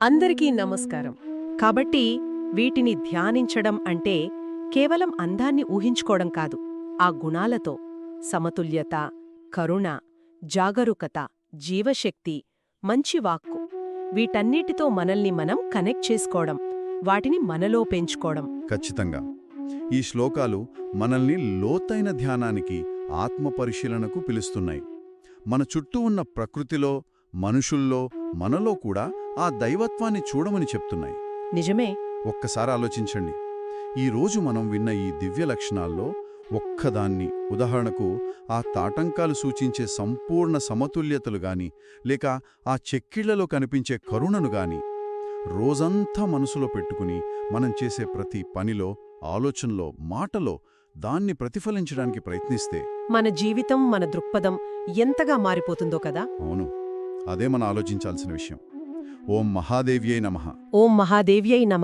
అందరికీ నమస్కారం. కాబట్టి వీటిని ధ్యానించడం అంటే కేవలం అందాన్ని ఊహించుకోవడం కాదు. ఆ గుణాలతో సమతుల్యత కరుణ జాగరూకత జీవశక్తి మంచి వాక్కు వీటన్నిటితో మనల్ని మనం కనెక్ట్ చేసుకోవడం వాటిని మనలో పెంచుకోవడం. ఖచ్చితంగా. ఈ శ్లోకాలు మనల్ని లోతైన ధ్యానానికి ఆత్మ పరిశీలనకు పిలుస్తున్నాయి. మన చుట్టూ ఉన్న ప్రకృతిలో మనుషుల్లో మనలో కూడా ఆ దైవత్వాన్ని చూడమని చెప్తున్నాయి. నిజమే. ఒక్కసారి ఆలోచించండి. ఈ రోజు మనం విన్న ఈ దివ్య లక్షణాల్లో ఒక్కదాన్ని ఉదాహరణకు ఆ తాటంకాలు సూచించే సంపూర్ణ సమతుల్యతలు గాని లేక ఆ చెక్కిళ్ళలో కనిపించే కరుణను గాని రోజంతా మనసులో పెట్టుకుని మనం చేసే ప్రతి పనిలో ఆలోచనలో మాటలో దాన్ని ప్రతిఫలించడానికి ప్రయత్నిస్తే మన జీవితం మన దృక్పథం ఎంతగా మారిపోతుందో కదా! అవును. అదే మనం ఆలోచించాల్సిన విషయం. ఓం మహాదేవ్యై నమః. ఓం మహాదేవ్యై నమ.